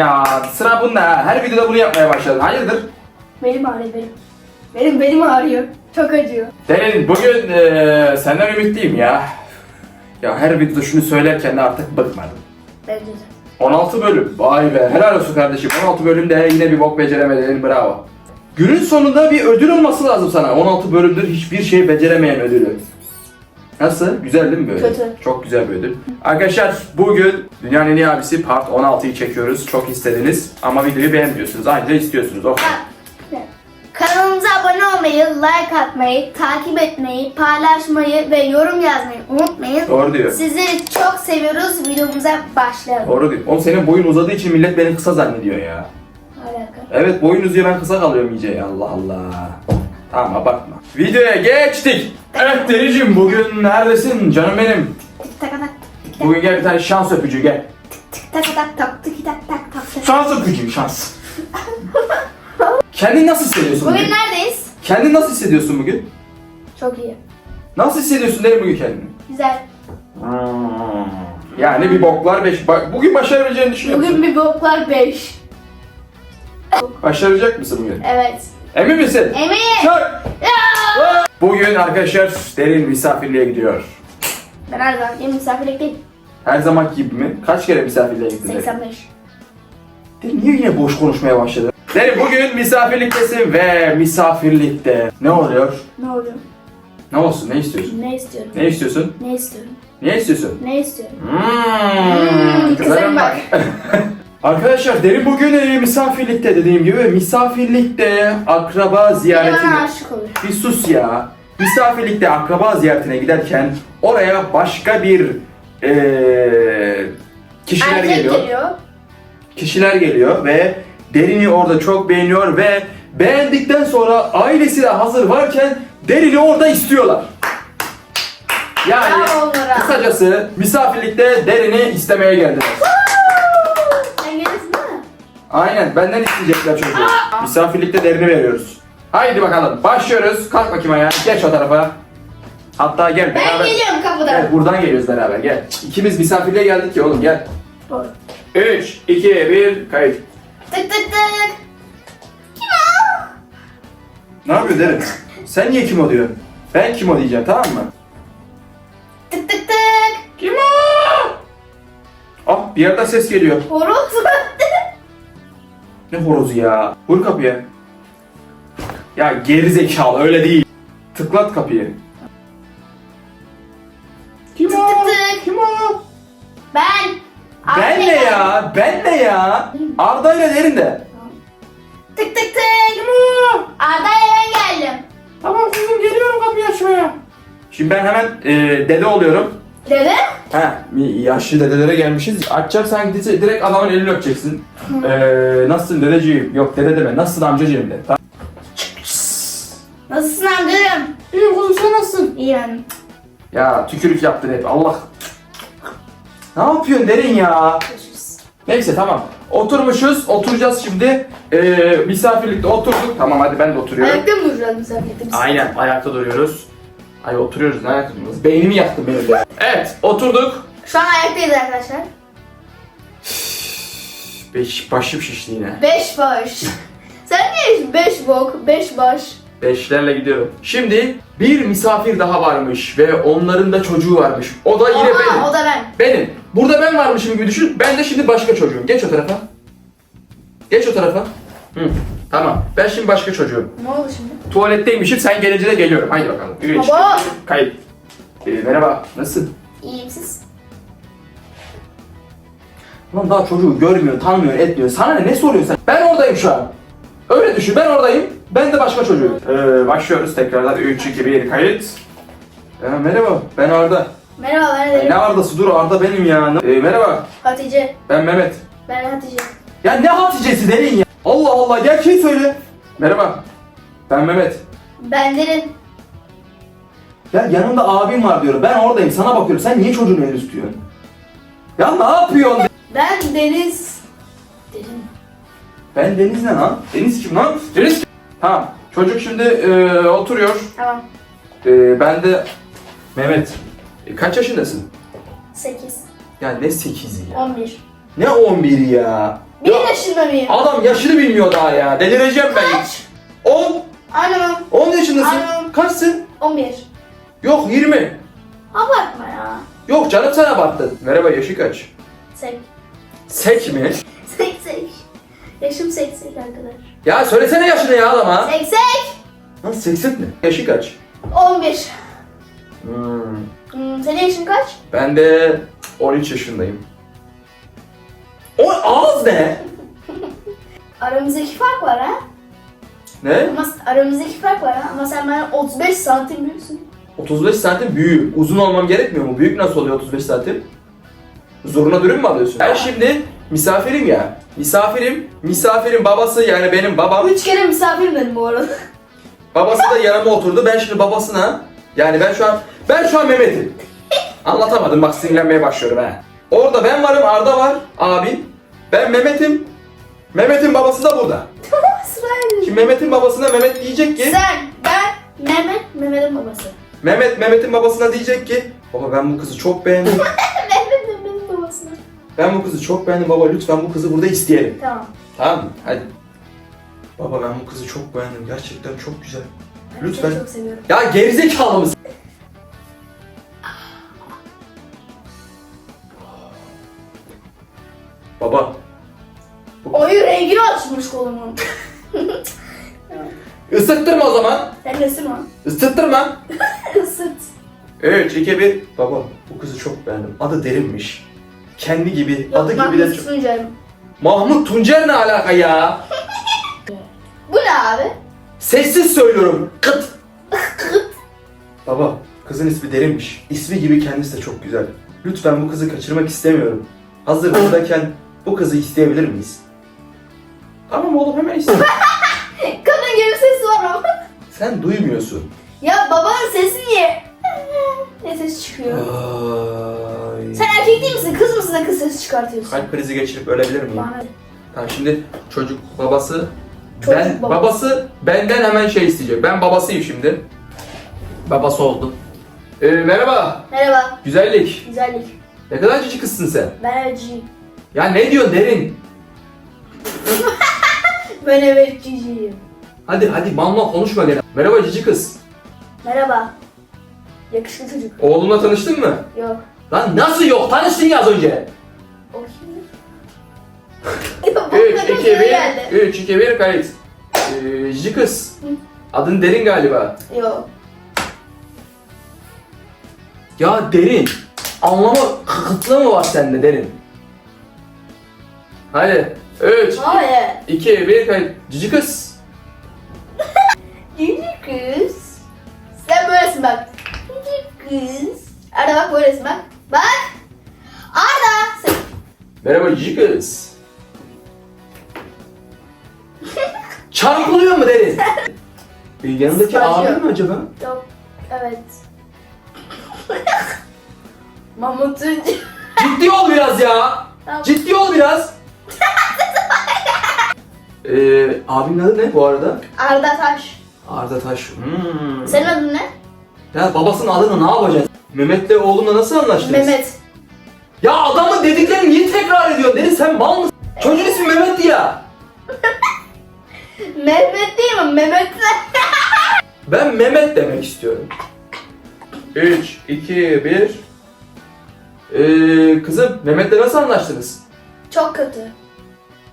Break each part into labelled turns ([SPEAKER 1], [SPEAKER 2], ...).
[SPEAKER 1] Ya sıra bunda. Her videoda bunu yapmaya başladın. Hayırdır?
[SPEAKER 2] Benim ağrıyor benim. Benim benim ağrıyor. Çok acıyor.
[SPEAKER 1] Derin bugün eee senden ümitliyim ya. Ya her videoda şunu söylerken de artık bıkmadım.
[SPEAKER 2] Bence de.
[SPEAKER 1] 16 bölüm. Vay be helal olsun kardeşim. 16 bölümde yine bir bok beceremedin. Bravo. Günün sonunda bir ödül olması lazım sana. 16 bölümdür hiçbir şey beceremeyen ödülü. Nasıl? Güzel değil mi böyle?
[SPEAKER 2] Kötü.
[SPEAKER 1] Çok güzel bir ödül. Arkadaşlar bugün Dünyanın En İyi Abisi Part 16'yı çekiyoruz. Çok istediniz ama videoyu beğenmiyorsunuz. Ayrıca istiyorsunuz. O kadar.
[SPEAKER 2] Kanalımıza abone olmayı, like atmayı, takip etmeyi, paylaşmayı ve yorum yazmayı unutmayın.
[SPEAKER 1] Doğru diyor.
[SPEAKER 2] Sizleri çok seviyoruz. Videomuza başlayalım.
[SPEAKER 1] Doğru diyor. Oğlum senin boyun uzadığı için millet beni kısa zannediyor ya.
[SPEAKER 2] Alaka.
[SPEAKER 1] Evet boyun uzuyor ben kısa kalıyorum iyice ya Allah Allah. Tamam abartma. Videoya geçtik. Evet Dericim bugün neredesin canım benim?
[SPEAKER 2] Tik tak tak tik
[SPEAKER 1] Bugün gel bir tane şans öpücüğü gel.
[SPEAKER 2] tak tak tak tak tik tak tak tak tak.
[SPEAKER 1] Şans öpücüğü şans. Kendini nasıl hissediyorsun bugün?
[SPEAKER 2] Bugün neredeyiz?
[SPEAKER 1] Kendini nasıl hissediyorsun bugün?
[SPEAKER 2] Çok iyi.
[SPEAKER 1] Nasıl hissediyorsun Derin bugün kendini?
[SPEAKER 2] Güzel.
[SPEAKER 1] Yani bir boklar beş. Bak, bugün başarabileceğini düşünüyor musun?
[SPEAKER 2] Bugün bir boklar 5.
[SPEAKER 1] Başaracak mısın bugün?
[SPEAKER 2] Evet.
[SPEAKER 1] Emin misin?
[SPEAKER 2] Emin.
[SPEAKER 1] Çak! Bugün arkadaşlar Derin misafirliğe gidiyor.
[SPEAKER 2] Ben her zaman iyi misafirlik değil.
[SPEAKER 1] Her zaman gibi mi? Kaç kere misafirliğe gittin? Derin?
[SPEAKER 2] 85.
[SPEAKER 1] Derin niye yine boş konuşmaya başladın? Derin bugün misafirliktesin ve misafirlikte ne oluyor?
[SPEAKER 2] Ne oluyor?
[SPEAKER 1] Ne olsun? Ne istiyorsun?
[SPEAKER 2] Ne istiyorum?
[SPEAKER 1] Ne istiyorsun?
[SPEAKER 2] Ne istiyorum?
[SPEAKER 1] Ne istiyorsun?
[SPEAKER 2] Ne istiyorum?
[SPEAKER 1] Hmm,
[SPEAKER 2] Hmm, kızarım bak.
[SPEAKER 1] Arkadaşlar Derin bugün e, misafirlikte dediğim gibi misafirlikte akraba
[SPEAKER 2] Biri
[SPEAKER 1] ziyareti.
[SPEAKER 2] bana aşık oluyor.
[SPEAKER 1] Bir sus ya. Misafirlikte akraba ziyaretine giderken oraya başka bir eee kişiler
[SPEAKER 2] Erkek
[SPEAKER 1] geliyor.
[SPEAKER 2] geliyor.
[SPEAKER 1] Kişiler geliyor ve Derin'i orada çok beğeniyor ve beğendikten sonra ailesi de hazır varken Derin'i orada istiyorlar. Yani
[SPEAKER 2] Bravo onlara.
[SPEAKER 1] kısacası misafirlikte Derin'i istemeye geldiler.
[SPEAKER 2] Sen gelirsin değil mi?
[SPEAKER 1] Aynen benden isteyecekler çocuğu. Misafirlikte Derin'i veriyoruz. Haydi bakalım başlıyoruz. Kalk bakayım ayağa. Geç o tarafa. Hatta gel
[SPEAKER 2] Ben
[SPEAKER 1] beraber.
[SPEAKER 2] geliyorum kapıdan.
[SPEAKER 1] Evet buradan geliyoruz beraber gel. İkimiz misafirliğe geldik ki oğlum gel.
[SPEAKER 2] Doğru.
[SPEAKER 1] 3, 2, 1, kayıt.
[SPEAKER 2] Tık tık tık. Kim o?
[SPEAKER 1] Ne yapıyor Derin? Sen niye kim o diyorsun? Ben kim o diyeceğim tamam mı?
[SPEAKER 2] Tık tık tık.
[SPEAKER 1] Kim o? Ah bir yerden ses geliyor.
[SPEAKER 2] Horoz.
[SPEAKER 1] Ne horozu ya? Vur kapıya. Ya geri zekalı öyle değil. Tıklat kapıyı. Kim
[SPEAKER 2] Tık
[SPEAKER 1] o?
[SPEAKER 2] tık.
[SPEAKER 1] Kim o?
[SPEAKER 2] Ben.
[SPEAKER 1] Ben ne ya? Ben ne ya? Arda ile Derin de.
[SPEAKER 2] Tık tık tık. Arda'ya ben geldim.
[SPEAKER 1] Tamam kızım geliyorum kapıyı açmaya. Şimdi ben hemen e, dede oluyorum.
[SPEAKER 2] Dede?
[SPEAKER 1] He, yaşlı dedelere gelmişiz. Açacağım sen gideceksin, direkt adamın elini öpeceksin. Ee, nasılsın dedeciğim? Yok dede deme. Nasılsın amcacığım de. Tamam.
[SPEAKER 2] Nasılsın amcacığım?
[SPEAKER 1] İyiyim kuzum sen nasılsın?
[SPEAKER 2] İyi ben.
[SPEAKER 1] Ya tükürük yaptın hep Allah. Ne yapıyorsun derin ya? Neyse tamam. Oturmuşuz, oturacağız şimdi. Ee, misafirlikte oturduk. Tamam hadi ben de oturuyorum.
[SPEAKER 2] Ayakta mı duracağız misafirlikte?
[SPEAKER 1] Aynen ayakta duruyoruz. Ay oturuyoruz ne duruyoruz? Beynimi yaktın benim de. Evet oturduk.
[SPEAKER 2] Şu an ayaktayız arkadaşlar.
[SPEAKER 1] Beş, başım şişti yine.
[SPEAKER 2] Beş baş. Sen niye beş bok, beş baş?
[SPEAKER 1] Beşlerle gidiyorum. Şimdi bir misafir daha varmış ve onların da çocuğu varmış. O da yine benim.
[SPEAKER 2] Oha o da ben.
[SPEAKER 1] Benim. Burada ben varmışım gibi düşün. Ben de şimdi başka çocuğum. Geç o tarafa. Geç o tarafa. Hı. Tamam. Ben şimdi başka çocuğum.
[SPEAKER 2] Ne oldu şimdi?
[SPEAKER 1] Tuvaletteymişim. Sen gelince de geliyorum. Haydi bakalım. Üç.
[SPEAKER 2] Baba.
[SPEAKER 1] Kayıt. Ee, merhaba. Nasılsın?
[SPEAKER 2] İyiyim siz.
[SPEAKER 1] Lan daha çocuğu görmüyor, tanımıyor, etmiyor. Sana ne, ne soruyorsun sen? Ben oradayım şu an. Öyle düşün. Ben oradayım. Ben de başka çocuğum. Ee, başlıyoruz tekrardan. 3, 2, 1. Kayıt. Ee, merhaba. Ben Arda.
[SPEAKER 2] Merhaba ben
[SPEAKER 1] Ee, ne Arda'sı? Dur Arda benim ya. Ee, merhaba.
[SPEAKER 2] Hatice.
[SPEAKER 1] Ben Mehmet.
[SPEAKER 2] Ben Hatice.
[SPEAKER 1] Ya ne Hatice'si derin ya? Allah Allah gerçeği söyle. Merhaba. Ben Mehmet.
[SPEAKER 2] Ben Derin.
[SPEAKER 1] Ya yanımda abim var diyorum. Ben oradayım sana bakıyorum. Sen niye çocuğun elini tutuyorsun? Ya ne yapıyorsun?
[SPEAKER 2] Ben Deniz. Derin.
[SPEAKER 1] Ben Deniz ne lan? Deniz kim lan? Deniz kim? Tamam. Çocuk şimdi e, oturuyor.
[SPEAKER 2] Tamam.
[SPEAKER 1] E, ben de... Mehmet. e, kaç yaşındasın?
[SPEAKER 2] Sekiz.
[SPEAKER 1] Ya ne sekizi ya?
[SPEAKER 2] On bir.
[SPEAKER 1] Ne 11 ya?
[SPEAKER 2] Bir
[SPEAKER 1] Ya,
[SPEAKER 2] yaşında mıyım?
[SPEAKER 1] Adam yaşını bilmiyor daha ya. Delireceğim ben.
[SPEAKER 2] Kaç?
[SPEAKER 1] 10.
[SPEAKER 2] Anam
[SPEAKER 1] 10 yaşındasın.
[SPEAKER 2] Aynen.
[SPEAKER 1] Kaçsın?
[SPEAKER 2] 11.
[SPEAKER 1] Yok 20.
[SPEAKER 2] Abartma ya.
[SPEAKER 1] Yok canım sen abarttın. Merhaba yaşı kaç?
[SPEAKER 2] Sek.
[SPEAKER 1] Sek mi?
[SPEAKER 2] Sek sek. Yaşım sek sek arkadaş.
[SPEAKER 1] Ya söylesene yaşını ya adama.
[SPEAKER 2] Sek sek.
[SPEAKER 1] Nasıl 80 mi? Yaşı kaç?
[SPEAKER 2] 11.
[SPEAKER 1] Hmm.
[SPEAKER 2] Hmm, senin yaşın kaç?
[SPEAKER 1] Ben de 13 yaşındayım. O ağız ne?
[SPEAKER 2] Aramızdaki fark var ha.
[SPEAKER 1] Ne?
[SPEAKER 2] Ama aramızdaki fark var ha. Ama sen benden 35 santim büyüksün.
[SPEAKER 1] 35 santim büyüğüm. Uzun olmam gerekmiyor mu? Büyük nasıl oluyor 35 santim? Zoruna dürüm mü alıyorsun? Ben şimdi misafirim ya. Misafirim, misafirin babası yani benim babam.
[SPEAKER 2] Üç kere misafirim dedim bu arada.
[SPEAKER 1] Babası da yanıma oturdu. Ben şimdi babasına yani ben şu an ben şu an Mehmet'im. Anlatamadım bak sinirlenmeye başlıyorum ha. Orada ben varım, Arda var, abim. Ben Mehmet'im. Mehmet'in babası da burada.
[SPEAKER 2] Sırayla.
[SPEAKER 1] Şimdi Mehmet'in babasına Mehmet diyecek ki
[SPEAKER 2] Sen, ben, Mehmet, Mehmet'in babası.
[SPEAKER 1] Mehmet Mehmet'in babasına diyecek ki baba ben bu kızı çok beğendim.
[SPEAKER 2] Mehmet, Mehmet'in babasına.
[SPEAKER 1] Ben bu kızı çok beğendim baba lütfen bu kızı burada isteyelim.
[SPEAKER 2] Tamam.
[SPEAKER 1] Tamam mı? Hadi. Baba ben bu kızı çok beğendim. Gerçekten çok güzel.
[SPEAKER 2] Ben
[SPEAKER 1] Lütfen.
[SPEAKER 2] Seni çok seviyorum.
[SPEAKER 1] Ya gerizekalı mısın? Baba.
[SPEAKER 2] Oyu rengini açmış kolumun.
[SPEAKER 1] Isıttırma o zaman.
[SPEAKER 2] Sen o?
[SPEAKER 1] Isıttırma.
[SPEAKER 2] Isıt.
[SPEAKER 1] 3, 2, 1. Baba bu kızı çok beğendim. Adı derinmiş. Kendi gibi, adı gibi de çok...
[SPEAKER 2] Tuncay'ım.
[SPEAKER 1] Mahmut Tuncer ne alaka ya?
[SPEAKER 2] Bu ne abi?
[SPEAKER 1] Sessiz söylüyorum. Kıt. Baba, kızın ismi derinmiş. İsmi gibi kendisi de çok güzel. Lütfen bu kızı kaçırmak istemiyorum. Hazır buradayken bu kızı isteyebilir miyiz? Tamam oğlum hemen iste.
[SPEAKER 2] Kadın gibi sesi var ama.
[SPEAKER 1] Sen duymuyorsun.
[SPEAKER 2] Ya babanın sesi niye? Ne ses çıkıyor?
[SPEAKER 1] Ay.
[SPEAKER 2] Sen erkek değil misin? Kız mısın da kız sesi çıkartıyorsun?
[SPEAKER 1] Kalp krizi geçirip ölebilir miyim?
[SPEAKER 2] Bana.
[SPEAKER 1] Tamam şimdi çocuk babası
[SPEAKER 2] Çocuk
[SPEAKER 1] ben
[SPEAKER 2] babası.
[SPEAKER 1] babası benden hemen şey isteyecek. Ben babasıyım şimdi. Babası oldu. Ee, merhaba.
[SPEAKER 2] Merhaba.
[SPEAKER 1] Güzellik.
[SPEAKER 2] Güzellik.
[SPEAKER 1] Ne kadar cici kızsın sen.
[SPEAKER 2] Ben evciyim.
[SPEAKER 1] Ya ne diyorsun derin?
[SPEAKER 2] Ben evciyim.
[SPEAKER 1] Hadi hadi mal mal konuşma gene. Merhaba cici kız.
[SPEAKER 2] Merhaba. Yakışıklı çocuk.
[SPEAKER 1] Oğlumla tanıştın mı?
[SPEAKER 2] Yok.
[SPEAKER 1] Lan nasıl yok? Tanıştın ya az önce.
[SPEAKER 2] O kim? Ya bu
[SPEAKER 1] 3,
[SPEAKER 2] kadın
[SPEAKER 1] 2,
[SPEAKER 2] şöyle geldi.
[SPEAKER 1] 1, 3, 2, 1 kayıt. Ee, cici kız.
[SPEAKER 2] Hı.
[SPEAKER 1] Adın Derin galiba.
[SPEAKER 2] Yok.
[SPEAKER 1] Ya Derin. Anlama kıtlığı mı var sende Derin? Hadi. 3,
[SPEAKER 2] Hayır.
[SPEAKER 1] 2, 1 kayıt. Cici kız.
[SPEAKER 2] Cici kız. Sen böylesin bak. Cici kız. Arda bak böylesin bak. Bak. Arda. Sen...
[SPEAKER 1] Merhaba cici kız. Çarpılıyor mu Derin? Ee, yanındaki
[SPEAKER 2] Sıkacıyor.
[SPEAKER 1] abin mi acaba?
[SPEAKER 2] Yok. Evet. Mamutun.
[SPEAKER 1] Ciddi ol biraz ya.
[SPEAKER 2] Tamam.
[SPEAKER 1] Ciddi ol biraz. Ee, abinin adı ne bu arada?
[SPEAKER 2] Arda Taş.
[SPEAKER 1] Arda Taş. Hmm.
[SPEAKER 2] Senin adın ne?
[SPEAKER 1] Ya babasının adını ne yapacaksın? Mehmet'le oğlumla nasıl anlaştınız?
[SPEAKER 2] Mehmet.
[SPEAKER 1] Ya adamın dediklerini niye tekrar ediyorsun? Deniz sen mal mısın? Çocuğun ismi Mehmet'ti ya.
[SPEAKER 2] Mehmet değil mi? Mehmet?
[SPEAKER 1] Ben Mehmet demek istiyorum. 3, 2, 1. Ee, kızım Mehmet'le nasıl anlaştınız?
[SPEAKER 2] Çok kötü.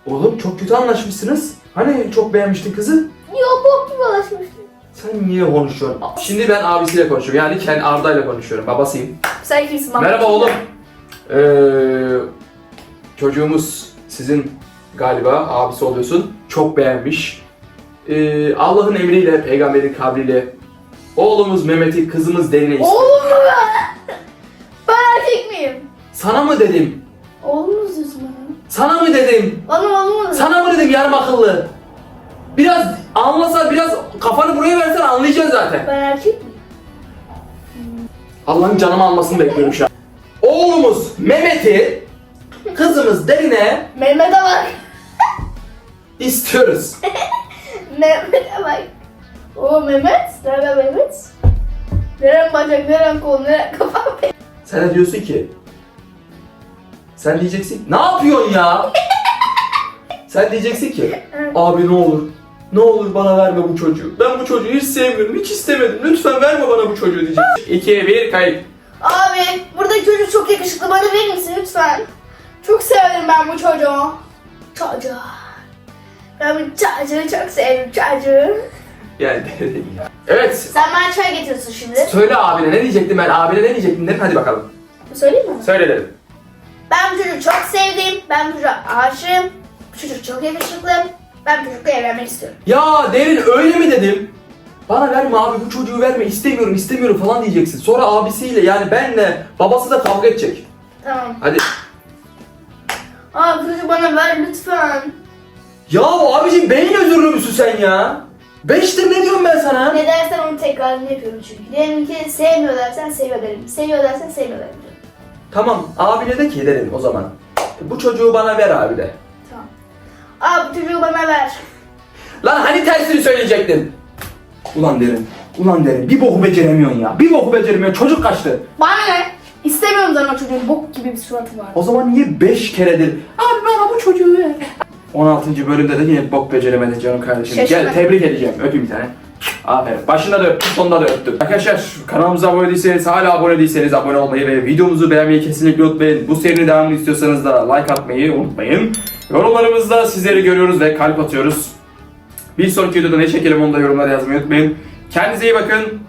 [SPEAKER 1] Oğlum çok kötü anlaşmışsınız. Hani çok beğenmiştin kızı?
[SPEAKER 2] Yok bok gibi ulaşmıştım.
[SPEAKER 1] Sen niye konuşuyorsun? Şimdi ben abisiyle konuşuyorum. Yani kendi Arda'yla konuşuyorum. Babasıyım.
[SPEAKER 2] Sen kimsin? Mamut?
[SPEAKER 1] Merhaba oğlum. Ee, çocuğumuz sizin galiba abisi oluyorsun. Çok beğenmiş. Ee, Allah'ın emriyle, peygamberin kabriyle oğlumuz Mehmet'i, kızımız Derin'e istiyor.
[SPEAKER 2] Oğlum mu ben? Ben erkek miyim?
[SPEAKER 1] Sana mı dedim?
[SPEAKER 2] Diyorsun bana.
[SPEAKER 1] Sana mı dedim?
[SPEAKER 2] Bana mu?
[SPEAKER 1] Sana mı dedim yarım akıllı? Biraz anlasa, biraz kafanı buraya versen anlayacaksın zaten.
[SPEAKER 2] Ben erkek miyim?
[SPEAKER 1] Allah'ın canımı almasını bekliyorum şu an. Oğlumuz Mehmet'i, kızımız Derin'e
[SPEAKER 2] Mehmet'e bak.
[SPEAKER 1] istiyoruz.
[SPEAKER 2] Mehmet'e bak. O Mehmet. Nerede Mehmet? Neren bacak, neren kol, neren kafa?
[SPEAKER 1] Sen de diyorsun ki Sen diyeceksin ne yapıyorsun ya? Sen diyeceksin ki abi ne olur ne olur bana verme bu çocuğu. Ben bu çocuğu hiç sevmiyorum, hiç istemedim. Lütfen verme bana bu çocuğu diyeceksin. 2 1 kayıt.
[SPEAKER 2] Abi buradaki çocuk çok yakışıklı bana verir misin lütfen? Çok severim ben bu çocuğu. Çocuğu. Ben bu çocuğu çok severim çocuğu.
[SPEAKER 1] Yani ya. Evet.
[SPEAKER 2] Sen bana çay getiriyorsun şimdi.
[SPEAKER 1] Söyle abine ne diyecektim ben? Abine ne diyecektim dedim. Hadi bakalım.
[SPEAKER 2] Söyleyeyim mi?
[SPEAKER 1] Söyle dedim.
[SPEAKER 2] Ben bu çocuğu çok sevdim. Ben bu çocuğa aşığım. Bu çocuk çok yakışıklı. Ben bu çocukla evlenmek istiyorum.
[SPEAKER 1] Ya derin öyle mi dedim? Bana verme abi bu çocuğu verme istemiyorum istemiyorum falan diyeceksin. Sonra abisiyle yani benle babası da kavga edecek.
[SPEAKER 2] Tamam.
[SPEAKER 1] Hadi.
[SPEAKER 2] Abi bu çocuğu bana ver lütfen.
[SPEAKER 1] Ya abicim beyin özürlü müsün sen ya? Beştir ne diyorum ben sana?
[SPEAKER 2] Ne dersen onu tekrarını yapıyorum çünkü. Diyelim ki sevmiyor dersen seviyor derim. Seviyor dersen seviyor derim.
[SPEAKER 1] Tamam abine de ki derim o zaman. Bu çocuğu bana ver abi de.
[SPEAKER 2] Tamam. Abi çocuğu bana ver.
[SPEAKER 1] Lan hani tersini söyleyecektin? Ulan derin. Ulan derin bir boku beceremiyorsun ya. Bir boku beceremiyorsun çocuk kaçtı.
[SPEAKER 2] Bana ne? İstemiyorum zaten o çocuğun bok gibi bir suratı var.
[SPEAKER 1] O zaman niye 5 keredir abi bana bu çocuğu ver. 16. bölümde de yine bok beceremedi canım kardeşim. Gel
[SPEAKER 2] Şaşırmadım.
[SPEAKER 1] tebrik edeceğim. Öpeyim bir tane. Aferin. Başında da öptüm, sonunda da öptüm. Arkadaşlar kanalımıza abone değilseniz, hala abone değilseniz abone olmayı ve videomuzu beğenmeyi kesinlikle unutmayın. Bu serinin devamını istiyorsanız da like atmayı unutmayın. Yorumlarımızda sizleri görüyoruz ve kalp atıyoruz. Bir sonraki videoda ne çekelim onu da yorumlara yazmayı unutmayın. Kendinize iyi bakın.